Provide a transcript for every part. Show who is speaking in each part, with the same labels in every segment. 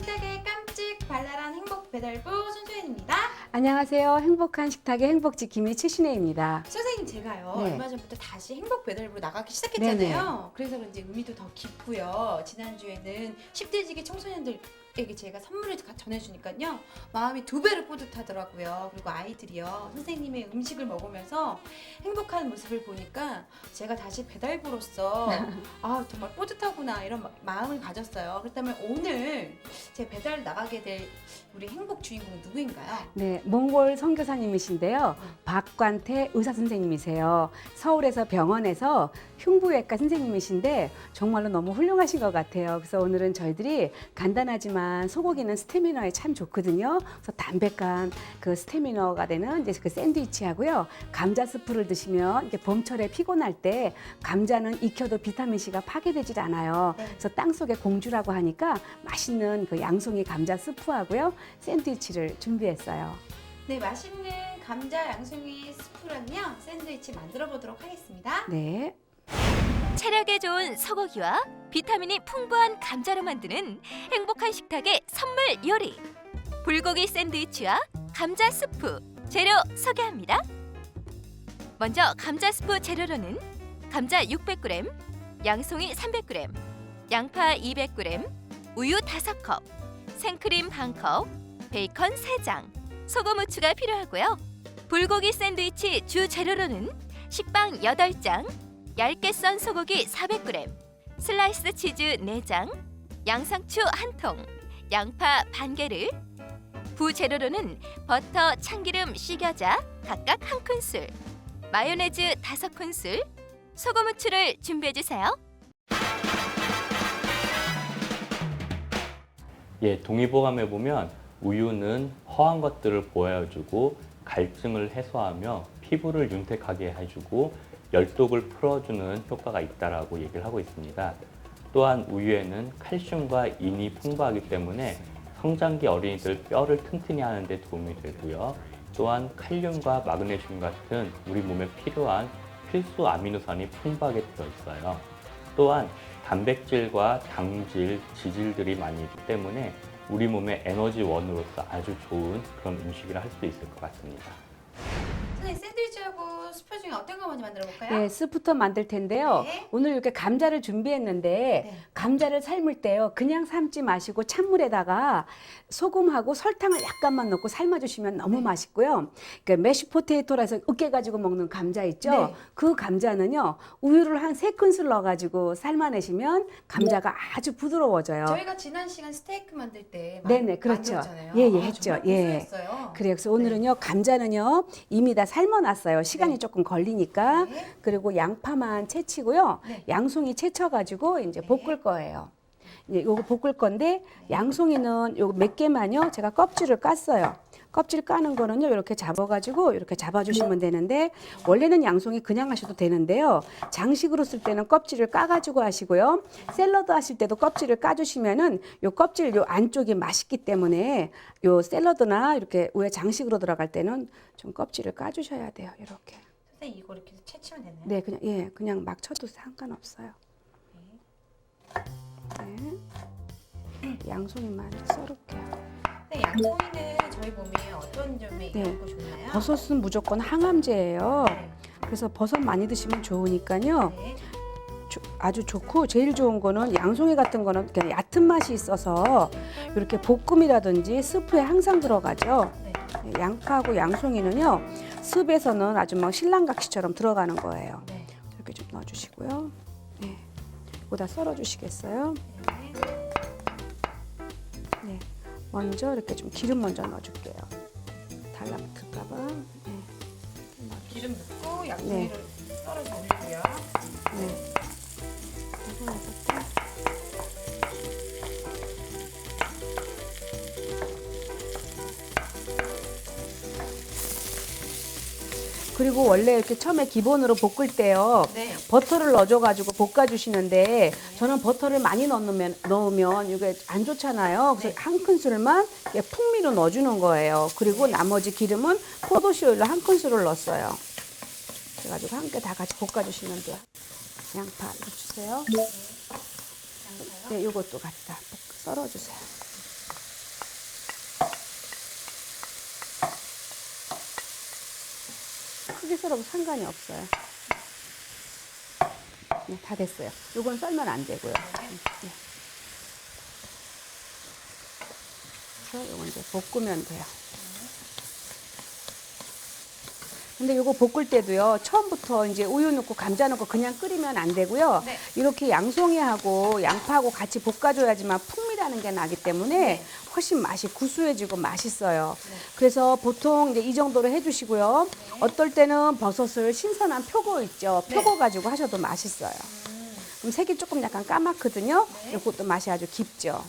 Speaker 1: 식탁의 깜찍 발랄한 행복 배달부 손소연입니다.
Speaker 2: 안녕하세요. 행복한 식탁의 행복 지킴이 최신혜입니다.
Speaker 1: 선생님 제가요
Speaker 2: 네.
Speaker 1: 얼마 전부터 다시 행복 배달부로 나가기 시작했잖아요. 그래서 그런지 의미도 더 깊고요. 지난주에는 10대 지기 청소년들 에게 제가 선물을 가- 전해주니까요 마음이 두 배로 뿌듯하더라고요. 그리고 아이들이요 선생님의 음식을 먹으면서 행복한 모습을 보니까 제가 다시 배달부로서 아 정말 뿌듯하구나 이런 마- 마음을 가졌어요. 그렇다면 오늘 제 배달 나가게 될 우리 행복 주인공은 누구인가요?
Speaker 2: 네, 몽골 선교사님이신데요. 박관태 의사 선생님이세요. 서울에서 병원에서 흉부외과 선생님이신데 정말로 너무 훌륭하신 것 같아요. 그래서 오늘은 저희들이 간단하지만 소고기는 스테미너에 참 좋거든요. 그래서 담백한 그 스테미너가 되는 이제 그 샌드위치하고요. 감자 스프를 드시면 이게 봄철에 피곤할 때 감자는 익혀도 비타민 C가 파괴되질 않아요.
Speaker 1: 네.
Speaker 2: 그래서 땅 속의 공주라고 하니까 맛있는 그 양송이 감자 스프하고요. 샌드위치를 준비했어요.
Speaker 1: 네, 맛있는 감자 양송이 스프랑요 샌드위치 만들어 보도록 하겠습니다.
Speaker 2: 네.
Speaker 3: 체력에 좋은 소고기와 비타민이 풍부한 감자로 만드는 행복한 식탁의 선물 요리. 불고기 샌드위치와 감자 스프 재료 소개합니다. 먼저 감자 스프 재료로는 감자 600g, 양송이 300g, 양파 200g, 우유 5컵, 생크림 1컵, 베이컨 3장, 소금 후추가 필요하고요. 불고기 샌드위치 주 재료로는 식빵 8장, 얇게 썬 소고기 400g, 슬라이스 치즈 4장, 양상추 1통, 양파 반 개를, 부재료로는 버터, 참기름, 식여자 각각 한 큰술, 마요네즈 5큰술, 소금 후추를 준비해 주세요.
Speaker 4: 예, 동의보감에 보면 우유는 허한 것들을 보여주고 갈증을 해소하며 피부를 윤택하게 해주고 열독을 풀어주는 효과가 있다라고 얘기를 하고 있습니다. 또한 우유에는 칼슘과 인이 풍부하기 때문에 성장기 어린이들 뼈를 튼튼히 하는 데 도움이 되고요. 또한 칼륨과 마그네슘 같은 우리 몸에 필요한 필수 아미노산이 풍부하게 되어 있어요. 또한 단백질과 당질, 지질들이 많이 있기 때문에 우리 몸의 에너지원으로서 아주 좋은 그런 음식이라 할 수 있을 것 같습니다.
Speaker 1: 선생님 스프 중에 어떤 거 먼저 만들어 볼까요?
Speaker 2: 네, 스프터 만들 텐데요.
Speaker 1: 네.
Speaker 2: 오늘 이렇게 감자를 준비했는데
Speaker 1: 네.
Speaker 2: 감자를 삶을 때요. 그냥 삶지 마시고 찬물에다가 소금하고 설탕을 약간만 넣고 삶아 주시면 너무
Speaker 1: 네.
Speaker 2: 맛있고요. 그 메시 포테이토라서 으깨 가지고 먹는 감자 있죠?
Speaker 1: 네.
Speaker 2: 그 감자는요. 우유를 한 세 큰술 넣어 가지고 삶아 내시면 감자가 아주 부드러워져요.
Speaker 1: 저희가 지난 시간 스테이크 만들 때
Speaker 2: 네네, 그렇죠.
Speaker 1: 만들었잖아요.
Speaker 2: 예, 예,
Speaker 1: 아,
Speaker 2: 했죠. 예.
Speaker 1: 고소했어요.
Speaker 2: 그래요. 그래서 오늘은요. 감자는요. 이미 다 삶아놨어요. 시간이
Speaker 1: 네.
Speaker 2: 조금 걸리니까.
Speaker 1: 네.
Speaker 2: 그리고 양파만 채치고요.
Speaker 1: 네.
Speaker 2: 양송이 채쳐가지고 이제
Speaker 1: 네.
Speaker 2: 볶을 거예요. 이제 요거 볶을 건데 양송이는 요거 몇 개만요. 제가 껍질을 깠어요. 껍질 까는 거는요. 이렇게 잡아가지고 이렇게 잡아주시면 되는데 원래는 양송이 그냥 하셔도 되는데요. 장식으로 쓸 때는 껍질을 까가지고 하시고요. 샐러드 하실 때도 껍질을 까주시면은 요 껍질 요 안쪽이 맛있기 때문에 요 샐러드나 이렇게 왜 장식으로 들어갈 때는 좀 껍질을 까주셔야 돼요. 이렇게.
Speaker 1: 선생님 이거 이렇게 채치면 되나요?
Speaker 2: 네, 그냥 예, 그냥 막 쳐도 상관없어요. 네. 양송이만 썰을게요.
Speaker 1: 네, 양송이는 저희 몸에 어떤 점이
Speaker 2: 네.
Speaker 1: 좋고 좋나요?
Speaker 2: 버섯은 무조건 항암제예요.
Speaker 1: 네.
Speaker 2: 그래서 버섯 많이 드시면 좋으니까요.
Speaker 1: 네.
Speaker 2: 조- 아주 좋고 제일 좋은 거는 양송이 같은 거는 그냥 얕은 맛이 있어서 이렇게 볶음이라든지 스프에 항상 들어가죠.
Speaker 1: 네.
Speaker 2: 네, 양파하고 양송이는요. 습에서는 아주 막 신랑각시처럼 들어가는 거예요.
Speaker 1: 네.
Speaker 2: 이렇게 좀 넣어주시고요. 네. 이거 다 썰어주시겠어요?
Speaker 1: 네.
Speaker 2: 네. 먼저 이렇게 좀 기름 먼저 넣어줄게요. 달라붙을까봐. 네.
Speaker 1: 기름 넣고 양송이를 썰어서 올리고요.
Speaker 2: 네. 이거 넣을게요. 그리고 원래 이렇게 처음에 기본으로 볶을 때요.
Speaker 1: 네.
Speaker 2: 버터를 넣어줘가지고 볶아주시는데 저는 버터를 많이 넣으면 넣으면 이게 안 좋잖아요. 그래서
Speaker 1: 네.
Speaker 2: 한 큰술만 풍미로 넣어주는 거예요. 그리고 나머지 기름은 포도씨 오일로 한 큰술을 넣었어요. 그래가지고 함께 다 같이 볶아주시면 돼요. 양파 넣어주세요. 네, 이것도 갖다 볶- 썰어주세요. 썰어도 상관이 없어요. 네, 다 됐어요. 요건 썰면 안 되고요. 네. 그래서 요건 이제 볶으면 돼요. 근데 요거 볶을 때도요, 처음부터 이제 우유 넣고 감자 넣고 그냥 끓이면 안 되고요.
Speaker 1: 네.
Speaker 2: 이렇게 양송이하고 양파하고 같이 볶아줘야지만 풍 미라는 게 나기 때문에
Speaker 1: 네.
Speaker 2: 훨씬 맛이 구수해지고 맛있어요. 그래서 보통 이제 이 정도로 해주시고요. 어떨 때는 버섯을 신선한 표고 있죠.
Speaker 1: 네.
Speaker 2: 표고 가지고 하셔도 맛있어요. 그럼 색이 조금 약간 까맣거든요.
Speaker 1: 네.
Speaker 2: 이것도 맛이 아주 깊죠.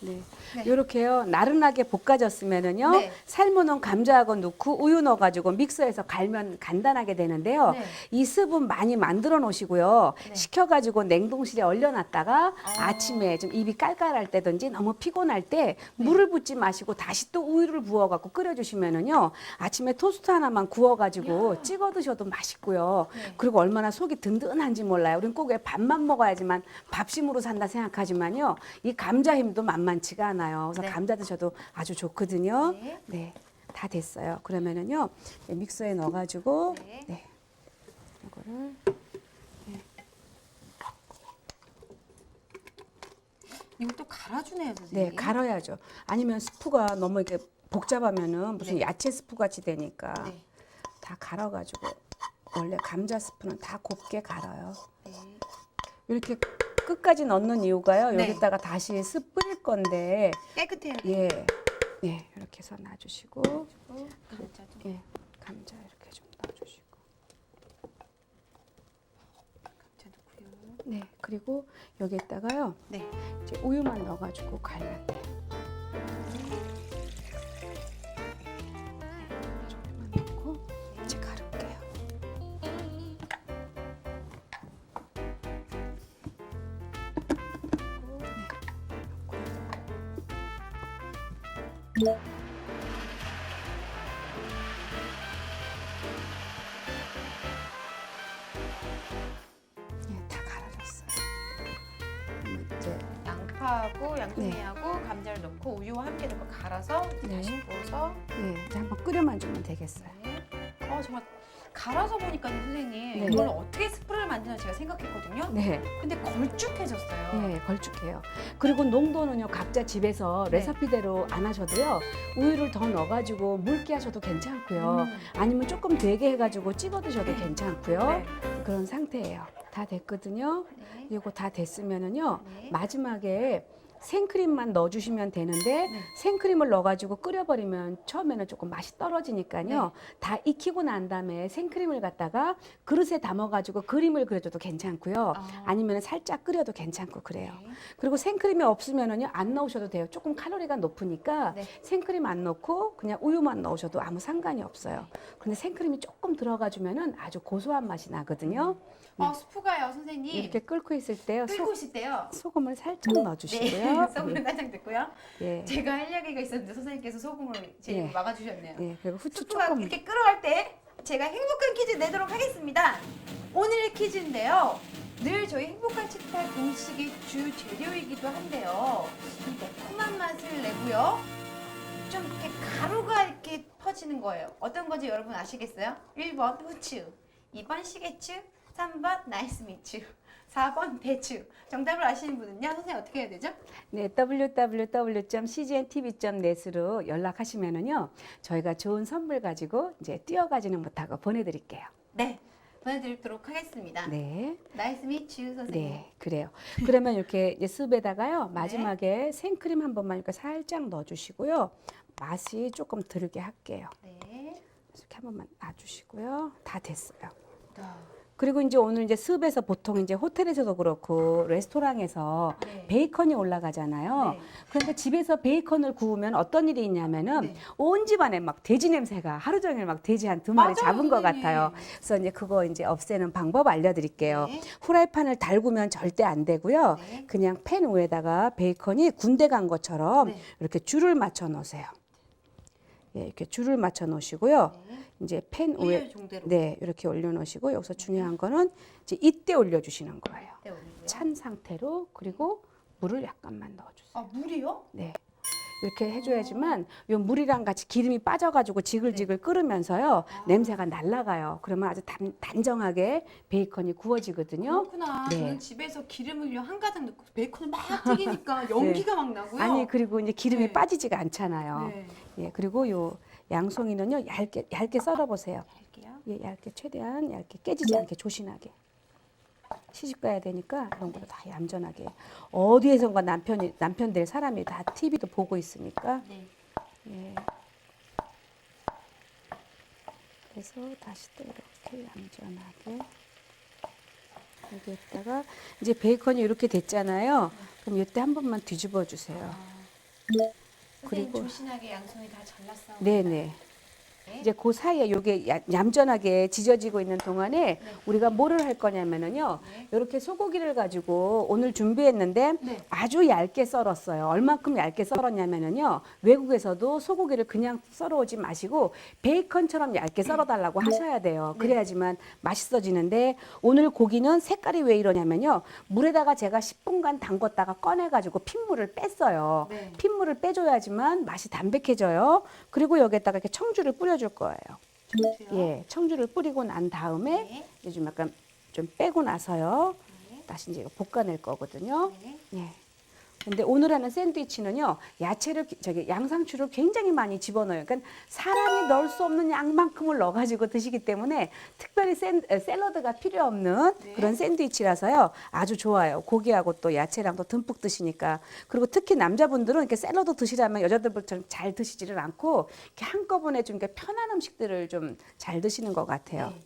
Speaker 2: 네.
Speaker 1: 네.
Speaker 2: 이렇게요 나른하게 볶아졌으면은요
Speaker 1: 네.
Speaker 2: 삶아놓은 감자하고 넣고 우유 넣어가지고 믹서해서 갈면 간단하게 되는데요.
Speaker 1: 네.
Speaker 2: 이 습은 많이 만들어 놓으시고요.
Speaker 1: 네.
Speaker 2: 식혀가지고 냉동실에 얼려놨다가
Speaker 1: 아.
Speaker 2: 아. 침에좀 입이 깔깔할 때든지 너무 피곤할 때 물을 붓지 마시고 다시 또 우유를 부어갖고 끓여주시면은요 아침에 토스트 하나만 구워가지고 찍어 드셔도 맛있고요.
Speaker 1: 네.
Speaker 2: 그리고 얼마나 속이 든든한지 몰라요. 우린 꼭 왜 밥만 먹어야지만 밥심으로 산다 생각하지만요 이 감자 힘도 만만 치가 않아요. 그래서
Speaker 1: 네.
Speaker 2: 감자 드셔도 아주 좋거든요.
Speaker 1: 네.
Speaker 2: 네. 다 됐어요. 그러면은요 이제 믹서에 넣어 가지고
Speaker 1: 네.
Speaker 2: 네. 이거를
Speaker 1: 이거 또 갈아주네요, 선생님.
Speaker 2: 네 갈아야죠. 아니면 스프가 너무 이렇게 복잡하면은 무슨
Speaker 1: 네.
Speaker 2: 야채 스프 같이 되니까
Speaker 1: 네.
Speaker 2: 다 갈아 가지고 원래 감자 스프는 다 곱게 갈아요.
Speaker 1: 네.
Speaker 2: 이렇게 끝까지 넣는 이유가요.
Speaker 1: 네.
Speaker 2: 여기다가 다시 습 뿌릴 건데
Speaker 1: 깨끗해요.
Speaker 2: 예, 예 이렇게 해서 놔주시고
Speaker 1: 감자도.
Speaker 2: 예 감자 이렇게 좀 넣어주시고
Speaker 1: 감자 넣고요.
Speaker 2: 네 그리고 여기에다가요
Speaker 1: 네.
Speaker 2: 이제 우유만 넣어가지고 갈면 돼요. 네, 다 이제
Speaker 1: 양파하고 양송이하고 감자를 넣고 우유와 함께 넣고 갈아서 이제
Speaker 2: 네.
Speaker 1: 다시 부어서
Speaker 2: 네, 이제 한번 끓여만 주면 되겠어요.
Speaker 1: 네. 어 정말 갈아서 보니까 선생님
Speaker 2: 네.
Speaker 1: 이걸 어떻게 만드나 제가 생각했거든요.
Speaker 2: 네,
Speaker 1: 근데 걸쭉해졌어요.
Speaker 2: 네, 걸쭉해요. 그리고 농도는요, 각자 집에서
Speaker 1: 네.
Speaker 2: 레시피대로 안 하셔도요, 우유를 더 넣어가지고 묽게 하셔도 괜찮고요.
Speaker 1: 음.
Speaker 2: 아니면 조금 되게 해가지고 찍어 드셔도 괜찮고요.
Speaker 1: 네.
Speaker 2: 그런 상태예요. 다 됐거든요.
Speaker 1: 네.
Speaker 2: 이거 다 됐으면은요,
Speaker 1: 네.
Speaker 2: 마지막에 생크림만 넣어주시면 되는데
Speaker 1: 네.
Speaker 2: 생크림을 넣어가지고 끓여버리면 처음에는 조금 맛이 떨어지니까요.
Speaker 1: 네.
Speaker 2: 다 익히고 난 다음에 생크림을 갖다가 그릇에 담아가지고 그림을 그려줘도 괜찮고요.
Speaker 1: 아.
Speaker 2: 아니면 살짝 끓여도 괜찮고 그래요.
Speaker 1: 네.
Speaker 2: 그리고 생크림이 없으면은요 안 넣으셔도 돼요. 조금 칼로리가 높으니까
Speaker 1: 네.
Speaker 2: 생크림 안 넣고 그냥 우유만 넣으셔도 아무 상관이 없어요. 근데 생크림이 조금 들어가주면은 아주 고소한 맛이 나거든요.
Speaker 1: 어 스프가요, 선생님.
Speaker 2: 이렇게 끓고 있을 때요 소,
Speaker 1: 끓고 있대요.
Speaker 2: 소금을 살짝 넣어주시고요.
Speaker 1: 네, 소금을 살짝 넣고요.
Speaker 2: 예.
Speaker 1: 제가 할 이야기가 있었는데 선생님께서 소금을 제
Speaker 2: 예.
Speaker 1: 막아주셨네요.
Speaker 2: 예, 그리고 후추
Speaker 1: 스프가
Speaker 2: 조금
Speaker 1: 이렇게 끓어갈 때 제가 행복한 퀴즈 내도록 하겠습니다. 오늘의 퀴즈인데요. 늘 저희 행복한 식탁 음식의 주 재료이기도 한데요. 이 매콤한 맛을 내고요. 좀 이렇게 가루가 이렇게 퍼지는 거예요. 어떤 건지 여러분 아시겠어요? 1번 후추, 2번 시계추, 3번 나이스 미추, 4번 배추. 정답을 아시는 분은요, 선생님 어떻게 해야 되죠?
Speaker 2: 네, www.cgntv.net으로 연락하시면은요 저희가 좋은 선물 가지고 이제 뛰어가지는 못하고 보내 드릴게요.
Speaker 1: 네, 보내드리도록 하겠습니다.
Speaker 2: 네.
Speaker 1: 나이스 미추 선생님.
Speaker 2: 네, 그래요. 그러면 이렇게 이제 습에다가요 마지막에 생크림 한 번만 이렇게 살짝 넣어주시고요. 맛이 조금 들게 할게요.
Speaker 1: 네.
Speaker 2: 이렇게 한 번만 놔주시고요. 다 됐어요.
Speaker 1: 자,
Speaker 2: 그리고 이제 오늘 이제 습에서 보통 이제 호텔에서도 그렇고 레스토랑에서
Speaker 1: 네.
Speaker 2: 베이컨이 올라가잖아요.
Speaker 1: 네.
Speaker 2: 그런데 집에서 베이컨을 구우면 어떤 일이 있냐면은
Speaker 1: 네.
Speaker 2: 온 집안에 막 돼지 냄새가 하루 종일 막 돼지 한 두 마리 잡은 것. 같아요. 그래서 이제 그거 이제 없애는 방법 알려드릴게요.
Speaker 1: 네.
Speaker 2: 후라이팬을 달구면 절대 안 되고요.
Speaker 1: 네.
Speaker 2: 그냥 팬 위에다가 베이컨이 군대 간 것처럼
Speaker 1: 네.
Speaker 2: 이렇게 줄을 맞춰 놓으세요. 예, 이렇게 줄을 맞춰 놓으시고요.
Speaker 1: 네.
Speaker 2: 이제 팬 위에. 네, 이렇게 올려 놓으시고 여기서 중요한 거는 이제 이때 올려 주시는 거예요.
Speaker 1: 네.
Speaker 2: 찬 상태로 그리고 물을 약간만 넣어 주세요.
Speaker 1: 아, 물이요?
Speaker 2: 네. 이렇게 해줘야지만 요 물이랑 같이 기름이 빠져가지고 지글지글 끓으면서요
Speaker 1: 아.
Speaker 2: 냄새가 날라가요. 그러면 아주 단, 단정하게 베이컨이 구워지거든요.
Speaker 1: 그렇구나.
Speaker 2: 네.
Speaker 1: 저는 집에서 기름을요 한 가닥 넣고 베이컨을 막 튀기니까 연기가 막 나고요.
Speaker 2: 아니 그리고 이제 기름이
Speaker 1: 네.
Speaker 2: 빠지지가 않잖아요.
Speaker 1: 네.
Speaker 2: 예 그리고 요 양송이는요 얇게 얇게 썰어 보세요.
Speaker 1: 할게요.
Speaker 2: 예 얇게 최대한 얇게 깨지지 않게 조신하게. 시집 가야 되니까 이런 거를 다 얌전하게 어디에선가 남편이 남편들 사람이 다 TV도 보고 있으니까
Speaker 1: 네.
Speaker 2: 예. 그래서 다시 또 이렇게 얌전하게 여기에다가 이제 베이컨이 이렇게 됐잖아요. 그럼 이때 한 번만 뒤집어 주세요.
Speaker 1: 선생님
Speaker 2: 그리고-
Speaker 1: 조신하게 양손이 다 잘랐어.
Speaker 2: 네네. 이제 그 사이에 요게 야- 얌전하게 지져지고 있는 동안에 우리가 뭐를 할 거냐면은요.
Speaker 1: 네.
Speaker 2: 이렇게 소고기를 가지고 오늘 준비했는데
Speaker 1: 네.
Speaker 2: 아주 얇게 썰었어요. 얼만큼 얇게 썰었냐면은요. 외국에서도 소고기를 그냥 썰어오지 마시고 베이컨처럼 얇게 썰어달라고 하셔야 돼요.
Speaker 1: 네.
Speaker 2: 그래야지만 맛있어지는데 오늘 고기는 색깔이 왜 이러냐면요. 물에다가 제가 10분간 담궜다가 꺼내가지고 핏물을 뺐어요.
Speaker 1: 네.
Speaker 2: 핏물을 빼줘야지만 맛이 담백해져요. 그리고 여기에다가 이렇게 청주를 뿌려 줄 거예요.
Speaker 1: 청주요?
Speaker 2: 예, 청주를 뿌리고 난 다음에
Speaker 1: 네.
Speaker 2: 이제 좀 약간 좀 빼고 나서요.
Speaker 1: 네.
Speaker 2: 다시 이제 이거 볶아낼 거거든요.
Speaker 1: 네.
Speaker 2: 예. 근데 오늘 하는 샌드위치는요, 야채를, 기- 저기 양상추를 굉장히 많이 집어넣어요. 그러니까 사람이 넣을 수 없는 양만큼을 넣어가지고 드시기 때문에 특별히 샌, 에, 샐러드가 필요 없는
Speaker 1: 네.
Speaker 2: 그런 샌드위치라서요, 아주 좋아요. 고기하고 또 야채랑도 듬뿍 드시니까. 그리고 특히 남자분들은 이렇게 샐러드 드시려면 여자들처럼 잘 드시지를 않고 이렇게 한꺼번에 좀 이렇게 편한 음식들을 좀 잘 드시는 것 같아요.
Speaker 1: 네.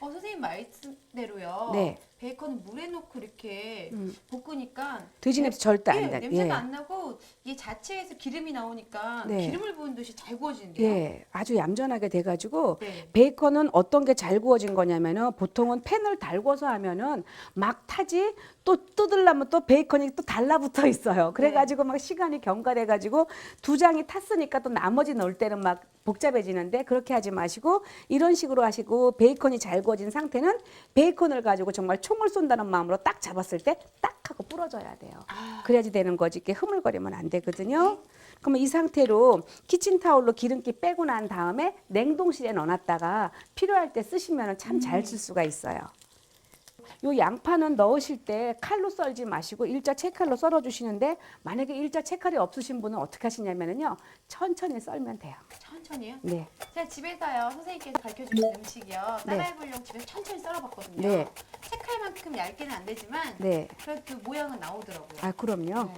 Speaker 1: 어, 선생님 말씀 대로요.
Speaker 2: 네.
Speaker 1: 베이컨을 물에 넣고 이렇게
Speaker 2: 음.
Speaker 1: 볶으니까
Speaker 2: 돼지 냄새 절대
Speaker 1: 예,
Speaker 2: 안 나.
Speaker 1: 냄새도
Speaker 2: 예.
Speaker 1: 안 나고 이 자체에서 기름이 나오니까
Speaker 2: 네.
Speaker 1: 기름을 부은 듯이 잘 구워지는데요.
Speaker 2: 예, 아주 얌전하게 돼가지고
Speaker 1: 네.
Speaker 2: 베이컨은 어떤 게 잘 구워진 거냐면은 보통은 팬을 달궈서 하면은 막 타지 또 뜯으려면 또 베이컨이 또 달라붙어 있어요. 그래가지고 막 시간이 경과돼가지고 두 장이 탔으니까 또 나머지 넣을 때는 막 복잡해지는데 그렇게 하지 마시고 이런 식으로 하시고 베이컨이 잘 구워진 상태는 베이컨을 가지고 정말 총을 쏜다는 마음으로 딱 잡았을 때 딱 하고 부러져야 돼요.
Speaker 1: 아,
Speaker 2: 그래야지 되는 거지. 이렇게 흐물거리면 안 되거든요. 그러면 이 상태로 키친타올로 기름기 빼고 난 다음에 냉동실에 넣어놨다가 필요할 때 쓰시면 참 잘 쓸 수가 있어요. 요 양파는 넣으실 때 칼로 썰지 마시고 일자 채칼로 썰어 주시는데 만약에 일자 채칼이 없으신 분은 어떻게 하시냐면요 천천히 썰면 돼요.
Speaker 1: 천천히요.
Speaker 2: 네,
Speaker 1: 제가 집에서요 선생님께서 가르쳐 주신 음식이요
Speaker 2: 네.
Speaker 1: 따라해보려고 집에서 천천히 썰어봤거든요.
Speaker 2: 네.
Speaker 1: 채칼만큼 얇게는 안 되지만
Speaker 2: 네.
Speaker 1: 그래도 그 모양은 나오더라고요.
Speaker 2: 아 그럼요.
Speaker 1: 네.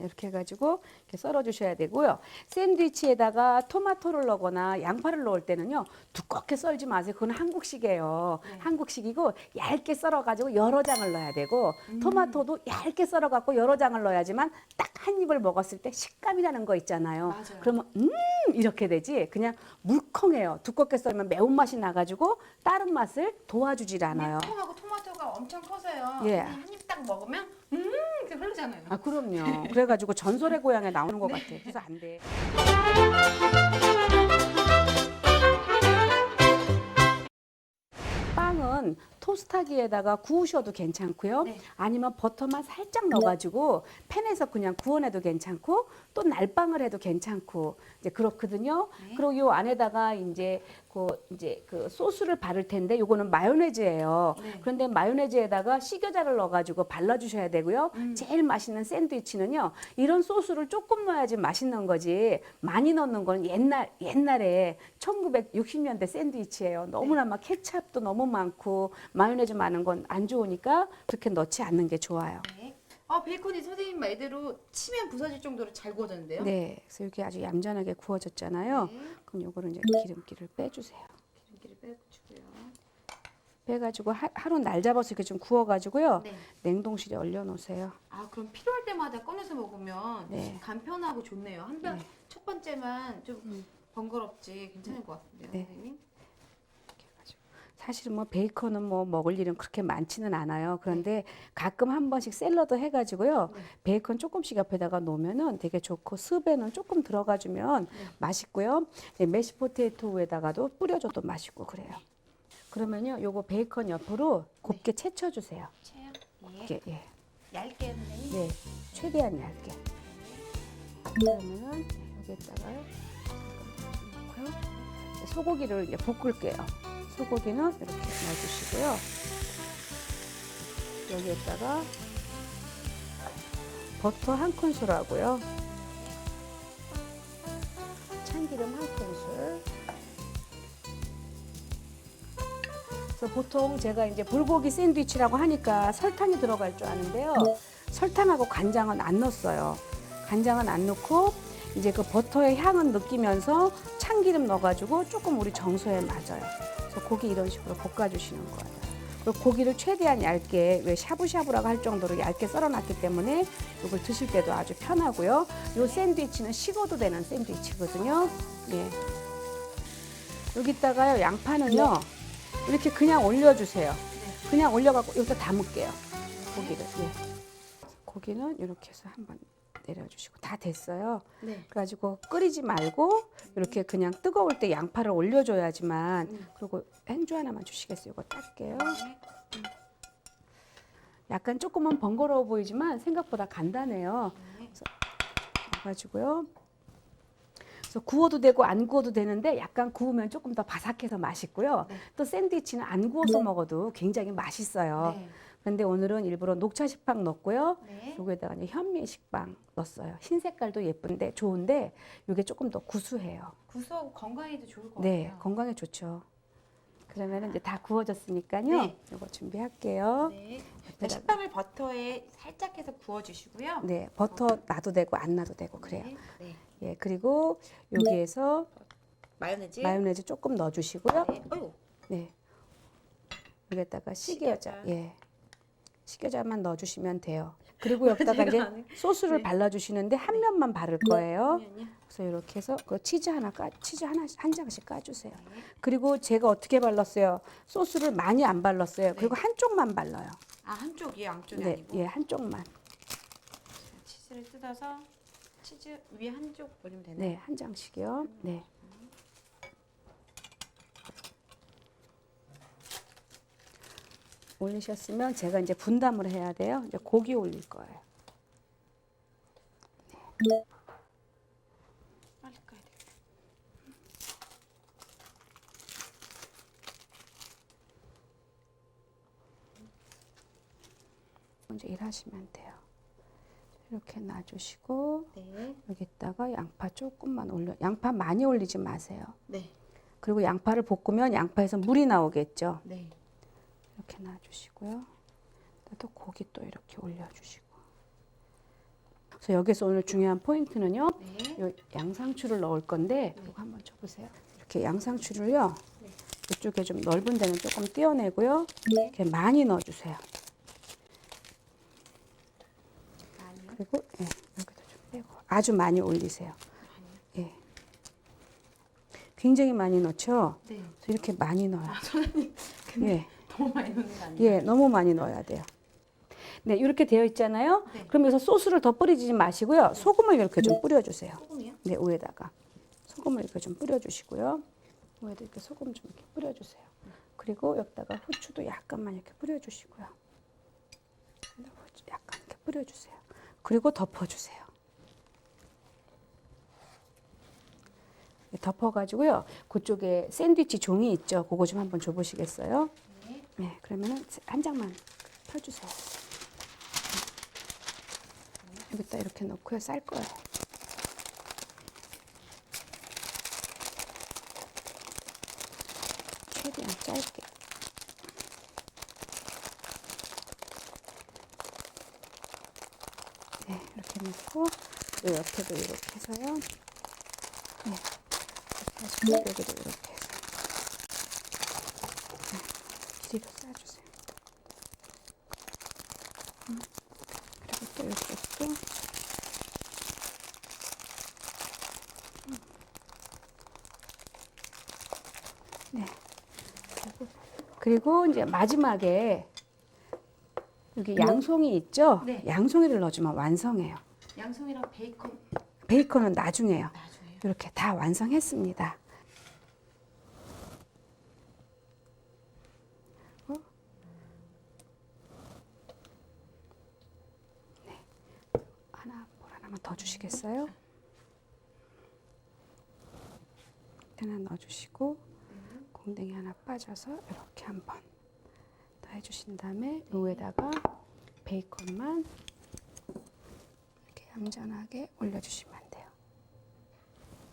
Speaker 2: 이렇게 해가지고 이렇게 썰어 주셔야 되고요. 샌드위치에다가 토마토를 넣거나 양파를 넣을 때는요 두껍게 썰지 마세요. 그건 한국식이에요.
Speaker 1: 네.
Speaker 2: 한국식이고 얇게 썰어가지고 여러 장을 넣어야 되고
Speaker 1: 음.
Speaker 2: 토마토도 얇게 썰어갖고 여러 장을 넣어야지만 딱 한 입을 먹었을 때 식감이라는 거 있잖아요.
Speaker 1: 맞아요.
Speaker 2: 그러면 음 이렇게 되지 그냥 물컹해요. 두껍게 썰면 매운 맛이 나가지고 다른 맛을 도와주질 않아요.
Speaker 1: 콩하고 토마토가 엄청 커서요.
Speaker 2: 예.
Speaker 1: 한 입 딱 먹으면 음 이렇게 흐르잖아요.
Speaker 2: 아 그럼요. 그래가지고 전설의 고향에 나오는 것 같아. 그래서 안 돼. 빵은 토스타기에다가 구우셔도 괜찮고요.
Speaker 1: 네.
Speaker 2: 아니면 버터만 살짝 넣어가지고 팬에서 그냥 구워내도 괜찮고 또 날빵을 해도 괜찮고 이제 그렇거든요.
Speaker 1: 네.
Speaker 2: 그리고 요 안에다가 이제 그 이제 그 소스를 바를 텐데 요거는 마요네즈예요.
Speaker 1: 네.
Speaker 2: 그런데 마요네즈에다가 식여자를 넣어가지고 발라주셔야 되고요.
Speaker 1: 음.
Speaker 2: 제일 맛있는 샌드위치는요. 이런 소스를 조금 넣어야지 맛있는 거지. 많이 넣는 건 옛날 옛날에 1960년대 샌드위치예요. 너무나 막 케찹도 너무 많고 마요네즈 많은 건 안 좋으니까 그렇게 넣지 않는 게 좋아요.
Speaker 1: 네. 아 베이컨이 선생님 말대로 치면 부서질 정도로 잘 구워졌는데요.
Speaker 2: 네, 그래서 이게 아주 얌전하게 구워졌잖아요.
Speaker 1: 네.
Speaker 2: 그럼 요거를 이제 기름기를 빼주세요.
Speaker 1: 기름기를 빼주고요.
Speaker 2: 빼가지고 하, 하루 날 잡아서 이렇게 좀 구워가지고요.
Speaker 1: 네.
Speaker 2: 냉동실에 얼려놓으세요.
Speaker 1: 아 그럼 필요할 때마다 꺼내서 먹으면
Speaker 2: 네.
Speaker 1: 간편하고 좋네요. 한번
Speaker 2: 네.
Speaker 1: 첫 번째만 좀
Speaker 2: 음.
Speaker 1: 번거롭지 괜찮을 것 같은데요,
Speaker 2: 네.
Speaker 1: 선생님.
Speaker 2: 사실은 뭐 베이컨은 뭐 먹을 일은 그렇게 많지는 않아요. 그런데 가끔 한 번씩 샐러드 해가지고요.
Speaker 1: 네.
Speaker 2: 베이컨 조금씩 옆에다가 놓으면은 되게 좋고 스베는 조금 들어가주면
Speaker 1: 네.
Speaker 2: 맛있고요. 이제 메시 포테이토에다가도 뿌려줘도 맛있고 그래요. 그러면요, 요거 베이컨 옆으로 곱게 채쳐주세요.
Speaker 1: 채요? 예.
Speaker 2: 이렇게 예,
Speaker 1: 얇게 선생님.
Speaker 2: 네, 최대한 얇게. 그러면은 여기에다가요. 넣고요. 소고기를 이제 볶을게요. 소고기는 이렇게 넣어주시고요. 여기에다가 버터 한 큰술 하고요. 참기름 한 큰술. 그래서 보통 제가 이제 불고기 샌드위치라고 하니까 설탕이 들어갈 줄 아는데요. 설탕하고 간장은 안 넣었어요. 간장은 안 넣고 이제 그 버터의 향은 느끼면서 참기름 넣어가지고 조금 우리 정서에 맞아요. 그래서 고기 이런 식으로 볶아주시는 거예요. 그리고 고기를 최대한 얇게 왜 샤브샤브라고 할 정도로 얇게 썰어놨기 때문에 이걸 드실 때도 아주 편하고요. 이 샌드위치는 식어도 되는 샌드위치거든요. 예. 여기다가요 양파는요 이렇게 그냥 올려주세요. 그냥 올려갖고 여기다 담을게요. 고기를. 예. 고기는 이렇게 해서 한번 내려주시고 다 됐어요.
Speaker 1: 네.
Speaker 2: 그래가지고 끓이지 말고 이렇게 그냥 뜨거울 때 양파를 올려줘야지만
Speaker 1: 음.
Speaker 2: 그리고 행주 하나만 주시겠어요? 이거 딸게요.
Speaker 1: 네.
Speaker 2: 약간 조금은 번거로워 보이지만 생각보다 간단해요.
Speaker 1: 네.
Speaker 2: 가지고요. 그래서 구워도 되고 안 구워도 되는데 약간 구우면 조금 더 바삭해서 맛있고요.
Speaker 1: 네.
Speaker 2: 또 샌드위치는 안 구워서 먹어도 굉장히 맛있어요.
Speaker 1: 네.
Speaker 2: 근데 오늘은 일부러 녹차 식빵 넣고요.
Speaker 1: 네.
Speaker 2: 여기에다가 현미 식빵 넣었어요. 흰 색깔도 예쁜데 좋은데 이게 조금 더 구수해요.
Speaker 1: 구수하고 건강에도 좋을 것
Speaker 2: 네,
Speaker 1: 같아요.
Speaker 2: 건강에 좋죠. 그러면 이제 다 구워졌으니까요.
Speaker 1: 네.
Speaker 2: 이거 준비할게요.
Speaker 1: 네. 식빵을 버터에 살짝 해서 구워주시고요.
Speaker 2: 네, 버터 놔도 되고 안 놔도 되고 그래요.
Speaker 1: 네. 네.
Speaker 2: 예, 그리고 여기에서
Speaker 1: 마요네즈.
Speaker 2: 마요네즈 조금 넣어주시고요.
Speaker 1: 네.
Speaker 2: 네, 여기다가 식여자. 예, 식여자만 넣어주시면 돼요. 그리고 여기다가 이제 소스를
Speaker 1: 네.
Speaker 2: 발라주시는데 한 면만 바를 거예요.
Speaker 1: 그러면요.
Speaker 2: 그래서 이렇게 해서 그 치즈 하나 까 치즈 하나 한 장씩 까주세요.
Speaker 1: 네.
Speaker 2: 그리고 제가 어떻게 발랐어요? 소스를 많이 안 발랐어요.
Speaker 1: 네.
Speaker 2: 그리고 한쪽만 발라요.
Speaker 1: 아 한쪽이 양쪽이
Speaker 2: 네,
Speaker 1: 아니고
Speaker 2: 예, 한쪽만.
Speaker 1: 치즈를 뜯어서 치즈 위에 한쪽 올리면 되나요?
Speaker 2: 네, 한 장씩이요. 네. 올리셨으면 제가 이제 분담을 해야 돼요. 이제 고기 올릴 거예요.
Speaker 1: 돼.
Speaker 2: 먼저 일하시면 돼요. 이렇게 놔주시고
Speaker 1: 네.
Speaker 2: 여기다가 양파 조금만 올려. 양파 많이 올리지 마세요.
Speaker 1: 네.
Speaker 2: 그리고 양파를 볶으면 양파에서 물이 나오겠죠.
Speaker 1: 네.
Speaker 2: 이렇게 놔주시고요. 또 고기 또 이렇게 올려주시고. 그래서 여기서 오늘 중요한 포인트는요.
Speaker 1: 네.
Speaker 2: 요 양상추를 넣을 건데 이거 한번 줘보세요. 이렇게 양상추를요.
Speaker 1: 네.
Speaker 2: 이쪽에 좀 넓은 데는 조금 떼어내고요.
Speaker 1: 네.
Speaker 2: 이렇게 많이 넣어주세요. 그리고 예, 여기도 좀 빼고 아주 많이 올리세요. 예. 굉장히 많이 넣죠.
Speaker 1: 네.
Speaker 2: 그래서 이렇게 많이 넣어요. 예.
Speaker 1: 너무 많이 넣는 거 아니에요?
Speaker 2: 예, 너무 많이 넣어야 돼요. 네, 이렇게 되어 있잖아요.
Speaker 1: 네.
Speaker 2: 그럼 여기서 소스를 더 뿌리지 마시고요. 소금을 이렇게 좀 뿌려주세요.
Speaker 1: 소금이요?
Speaker 2: 네, 위에다가 소금을 이렇게 좀 뿌려주시고요. 위에다 이렇게 소금 좀 이렇게 뿌려주세요. 그리고 여기다가 후추도 약간만 이렇게 뿌려주시고요. 후추 약간 이렇게 뿌려주세요. 그리고 덮어주세요. 네, 덮어가지고요. 그쪽에 샌드위치 종이 있죠. 그거 좀 한번 줘보시겠어요?
Speaker 1: 네.
Speaker 2: 네, 그러면은 한 장만 펴주세요. 여기다 이렇게 넣고요, 쌀 거예요. 최대한 짧게. 네, 이렇게 넣고 요 옆에도 이렇게 해서요. 네, 이렇게 하시고 여기도 이렇게 해서. 뒤로 싸주세요. 음, 그리고 또 이쪽도 음. 네. 그리고, 그리고 이제 마지막에 여기 양송이 있죠?
Speaker 1: 네.
Speaker 2: 양송이를 넣어주면 완성해요.
Speaker 1: 양송이랑 베이컨
Speaker 2: 베이컨은 나중에요.
Speaker 1: 나중에요.
Speaker 2: 이렇게 다 완성했습니다. 어? 네. 하나, 뭘 하나만 더 주시겠어요? 하나 넣어주시고 빠져서 이렇게 한번 더 해주신 다음에 위에다가 베이컨만 이렇게 얌전하게 올려주시면 돼요.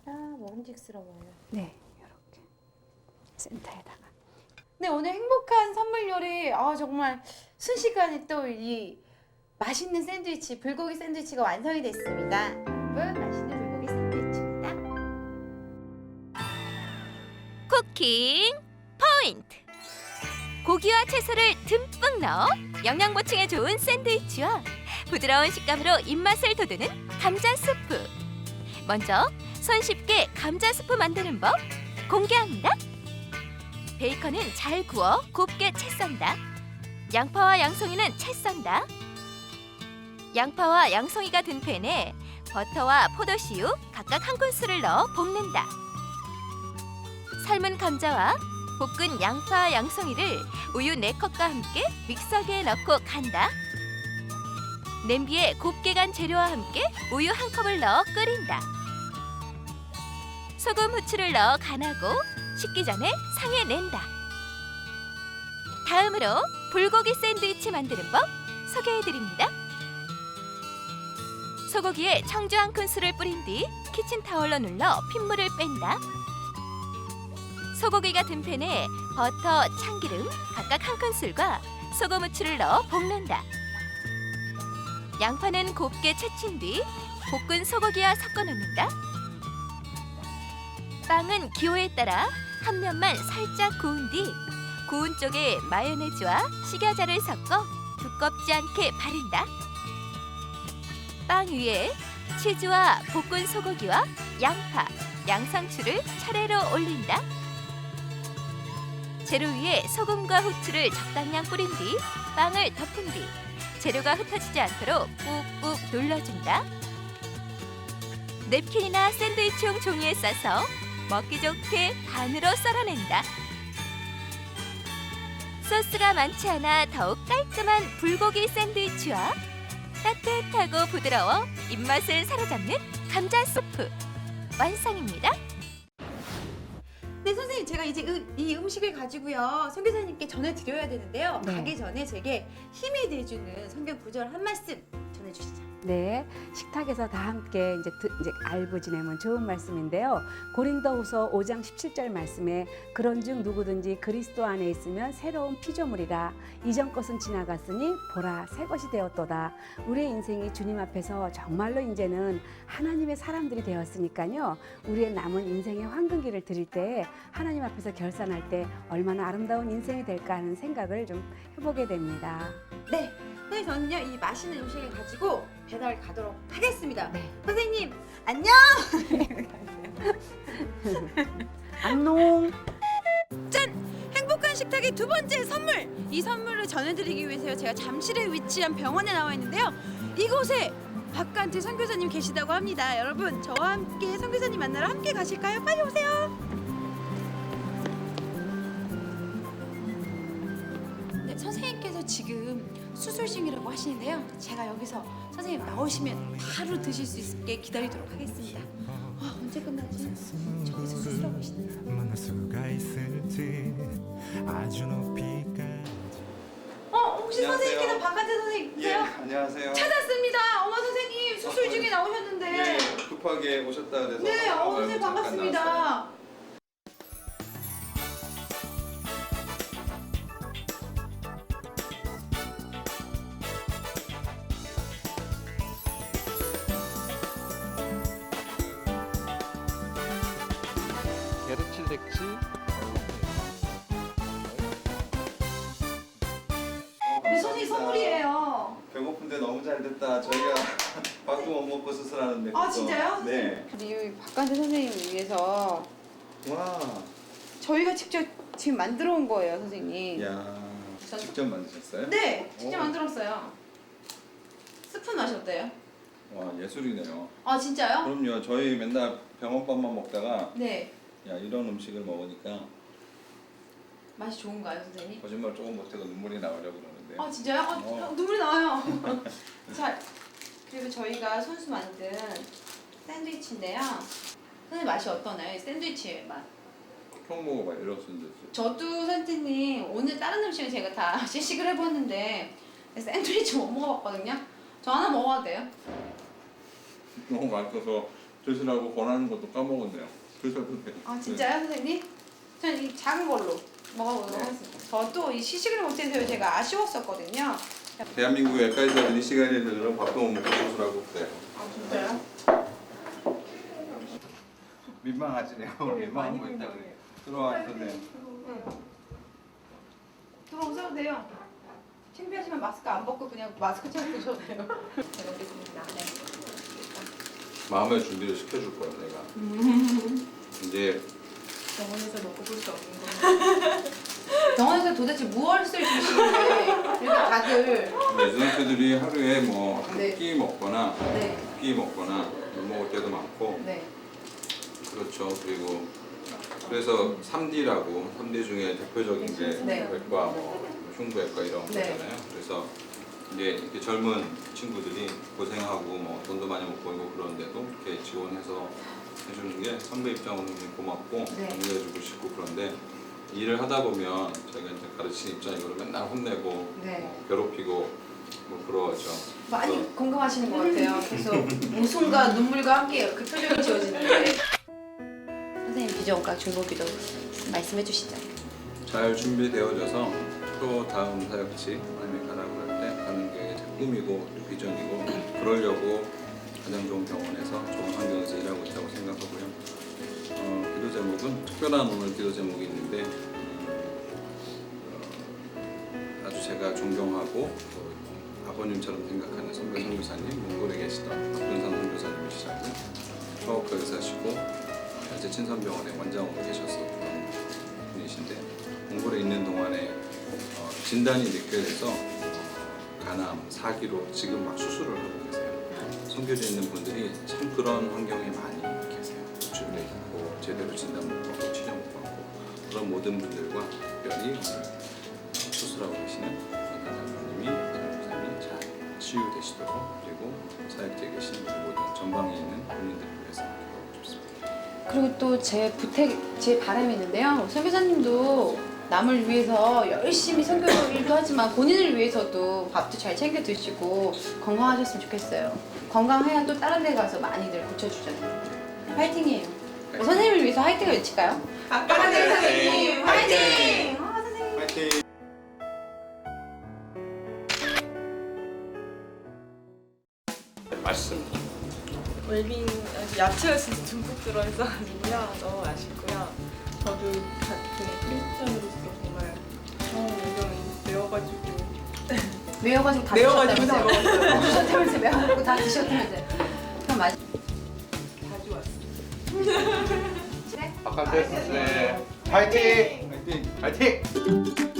Speaker 1: 아, 먹음직스러워요.
Speaker 2: 네, 이렇게 센터에다가.
Speaker 1: 네, 오늘 행복한 선물 요리 아 정말 순식간에 또 이 맛있는 샌드위치, 불고기 샌드위치가 완성이 됐습니다. 여러분, 맛있는 불고기 샌드위치입니다.
Speaker 3: 쿠킹 포인트. 고기와 채소를 듬뿍 넣어 영양 보충에 좋은 샌드위치와 부드러운 식감으로 입맛을 돋우는 감자 수프. 먼저 손쉽게 감자 수프 만드는 법 공개합니다. 베이컨은 잘 구워 곱게 채 썬다. 양파와 양송이는 채 썬다. 양파와 양송이가 든 팬에 버터와 포도씨유 각각 한 큰술을 넣어 볶는다. 삶은 감자와 볶은 양파, 양송이를 우유 4컵과 함께 믹서기에 넣고 간다. 냄비에 곱게 간 재료와 함께 우유 한 컵을 넣어 끓인다. 소금, 후추를 넣어 간하고 식기 전에 상에 낸다. 다음으로 불고기 샌드위치 만드는 법 소개해 드립니다. 소고기에 청주 한 큰술을 뿌린 뒤 키친타월로 눌러 핏물을 뺀다. 소고기가 든 팬에 버터, 참기름 각각 한 큰술과 소금 후추를 넣어 볶는다. 양파는 곱게 채친 뒤 볶은 소고기와 섞어 넣는다. 빵은 기호에 따라 한 면만 살짝 구운 뒤 구운 쪽에 마요네즈와 식야자를 섞어 두껍지 않게 바른다. 빵 위에 치즈와 볶은 소고기와 양파, 양상추를 차례로 올린다. 재료 위에 소금과 후추를 적당량 뿌린 뒤 빵을 덮은 뒤 재료가 흩어지지 않도록 꾹꾹 눌러준다. 냅킨이나 샌드위치용 종이에 싸서 먹기 좋게 반으로 썰어낸다. 소스가 많지 않아 더욱 깔끔한 불고기 샌드위치와 따뜻하고 부드러워 입맛을 사로잡는 감자 수프 완성입니다.
Speaker 1: 제가 이제 이, 이 음식을 가지고요 선교사님께 전해드려야 되는데요.
Speaker 2: 네.
Speaker 1: 가기 전에 제게 힘이 돼주는 성경 구절 한 말씀 전해주시죠.
Speaker 2: 네, 식탁에서 다 함께 이제, 드- 이제 알고 지내면 좋은 말씀인데요. 고린도후서 5장 17절 말씀에 그런즉 누구든지 그리스도 안에 있으면 새로운 피조물이라 이전 것은 지나갔으니 보라 새 것이 되었도다. 우리의 인생이 주님 앞에서 정말로 이제는 하나님의 사람들이 되었으니까요. 우리의 남은 인생의 황금기를 드릴 때 하나님 앞에서 결산할 때 얼마나 아름다운 인생이 될까 하는 생각을 좀 해보게 됩니다.
Speaker 1: 네, 네 저는요 이 맛있는 음식을 가지고 배달 가도록 하겠습니다.
Speaker 2: 네.
Speaker 1: 선생님 안녕.
Speaker 2: 안녕.
Speaker 1: 행복한 식탁의 두 번째 선물! 이 선물을 전해드리기 위해서 제가 잠실에 위치한 병원에 나와 있는데요. 이곳에 박간태 선교사님 계시다고 합니다. 여러분 저와 함께 선교사님 만나러 함께 가실까요? 빨리 오세요. 수술 중이라고 하시는데요. 제가 여기서 선생님 나오시면 바로 드실 수 있게 기다리도록 하겠습니다. 아, 언제 끝나지? 저기서 수술하고 계시네요.
Speaker 5: 만날 수가 있을지 아주 높이까지
Speaker 1: 어, 혹시
Speaker 6: 안녕하세요.
Speaker 1: 선생님께서 박한태
Speaker 6: 예,
Speaker 1: 선생님이세요?
Speaker 6: 안녕하세요.
Speaker 1: 찾았습니다. 어머 선생님 수술 중에 나오셨는데.
Speaker 6: 네, 급하게 오셨다 그래서
Speaker 1: 네, 어머 선생님. 반갑습니다. 진짜요?
Speaker 6: 네.
Speaker 1: 우리 박한태 선생님을 위해서
Speaker 6: 와,
Speaker 1: 저희가 직접 지금 만들어 온 거예요, 선생님.
Speaker 6: 야,
Speaker 1: 전-
Speaker 6: 직접 만드셨어요?
Speaker 1: 네, 직접
Speaker 6: 오.
Speaker 1: 만들었어요. 스푼 맛이 어때요?
Speaker 6: 와, 예술이네요.
Speaker 1: 아 진짜요?
Speaker 6: 그럼요. 저희 맨날 병원밥만 먹다가
Speaker 1: 네,
Speaker 6: 야 이런 음식을 먹으니까
Speaker 1: 맛이 좋은가요, 선생님?
Speaker 6: 거짓말 조금 못해도 눈물이 나오려고 그러는데요.
Speaker 1: 아 진짜요? 아,
Speaker 6: 어.
Speaker 1: 눈물이 나와요. 자, 그리고 저희가 손수 만든 샌드위치인데요. 선생님 맛이 어떠나요? 이 샌드위치의 맛.
Speaker 7: 처음 먹어봐 이런 샌드위치.
Speaker 1: 저도 선생님 오늘 다른 음식은 제가 다 시식을 해봤는데 샌드위치 못 먹어봤거든요. 저 하나 먹어도 돼요?
Speaker 7: 너무 맛있어서 드시라고 권하는 것도 까먹었네요. 드셔도 돼요.
Speaker 1: 아 진짜요 선생님? 저는 이 작은 걸로 먹어보도록
Speaker 7: 네.
Speaker 1: 하겠습니다. 저도 이 시식을 못해서 제가 아쉬웠었거든요.
Speaker 6: 네. 대한민국 외과의사들이 시간이 되면 밥도 못 먹고 수술하고 그래요.
Speaker 1: 아 진짜요?
Speaker 6: 민망하지 내가 오늘 민망하고 있다 그래. 들어와 있었네.
Speaker 1: 들어오셔도 돼요. 창피하지만 마스크 안 벗고 그냥 마스크 채고 드셔도 돼요. 잘 먹겠습니다. 네.
Speaker 6: 마음의 준비를 시켜줄 거야 내가. 이제
Speaker 8: 병원에서 먹고 볼수 없는 거.
Speaker 1: 병원에서 도대체 무엇을 주시는데 이렇게 다들
Speaker 6: 레지던트들이 하루에 뭐 한
Speaker 1: 네.
Speaker 6: 끼 먹거나
Speaker 1: 네,
Speaker 6: 두 끼 먹거나 못 먹을 때도 많고
Speaker 1: 네,
Speaker 6: 그렇죠. 그리고 그래서 3D라고 3D 중에 대표적인 게
Speaker 1: 네.
Speaker 6: 외과, 뭐 흉부외과 이런
Speaker 1: 네.
Speaker 6: 거잖아요. 그래서 이제 이렇게 젊은 친구들이 고생하고 뭐 돈도 많이 못 벌고 그런데도 이렇게 지원해서 해주는 게 선배 입장으로 굉장히 고맙고
Speaker 1: 네.
Speaker 6: 격려해주고 싶고 그런데 일을 하다 보면 저희가 이제 가르치는 입장이고 맨날 혼내고
Speaker 1: 네.
Speaker 6: 뭐 괴롭히고 뭐 그러죠.
Speaker 1: 많이
Speaker 6: 그래서
Speaker 1: 공감하시는 것 같아요. 그래서 웃음과 눈물과 함께 그 표정이 지어지는데 선생님 비전과 중보기도 말씀해 주시죠.
Speaker 6: 잘 준비되어져서 또 다음 사역지 하나님의 가라고 할 때 가는 게 제 꿈이고 또 비전이고 그러려고 가장 좋은 병원에서 좋은 환경에서 일하고 있다고 생각하고요. 제목은 특별한 오늘 기도 제목이 있는데 어, 아주 제가 존경하고 또 아버님처럼 생각하는 선배 선교사님 몽골에 계시던 박근상 선교사님이시라고 서울과 의사시고 어, 현재 친선병원의 원장으로 계셨었던 분이신데 몽골에 있는 동안에 어, 진단이 느껴져서 어, 간암 4기로 지금 막 수술을 하고 계세요. 선교지에 있는 분들이 참 그런 환경에 많이 있고 제대로 진단 못 받고 치료 못 받고 그런 모든 분들과 특별히 오늘 어, 수술하고 계시는 원장님이 선생님이 잘 치유되시도록 그리고 사역지에 계신 모든 전방에 있는 본인들을 위해서 기도하고 싶습니다.
Speaker 1: 그리고 또 제 부탁, 제 바람이 있는데요. 선교사님도 남을 위해서 열심히 선교 일도 하지만 본인을 위해서도 밥도 잘 챙겨 드시고 건강하셨으면 좋겠어요. 건강해야 또 다른 데 가서 많이들 고쳐주잖아요. 화이팅이에요. 뭐 선생님을 위해서 화이팅을 외칠까요? 아빠 선생님 화이팅! 아, 선생님.
Speaker 6: 파이팅!
Speaker 7: 맛있습니다.
Speaker 8: 웰빙 야채가 진짜 듬뿍 들어있어가지고요. 너무 맛있고요. 저도 같은 크리스천으로서 정말 처음 외경이 매워가지고
Speaker 1: 매워가지고 다
Speaker 8: 매워가지고 다
Speaker 1: 드셨다면서요?
Speaker 8: 먹었어요.
Speaker 1: 드셨다면서 매워가지고 다 드셨다면서요?
Speaker 8: 왔어요.
Speaker 7: 아까 됐었네. 파이팅! 파이팅! 파이팅!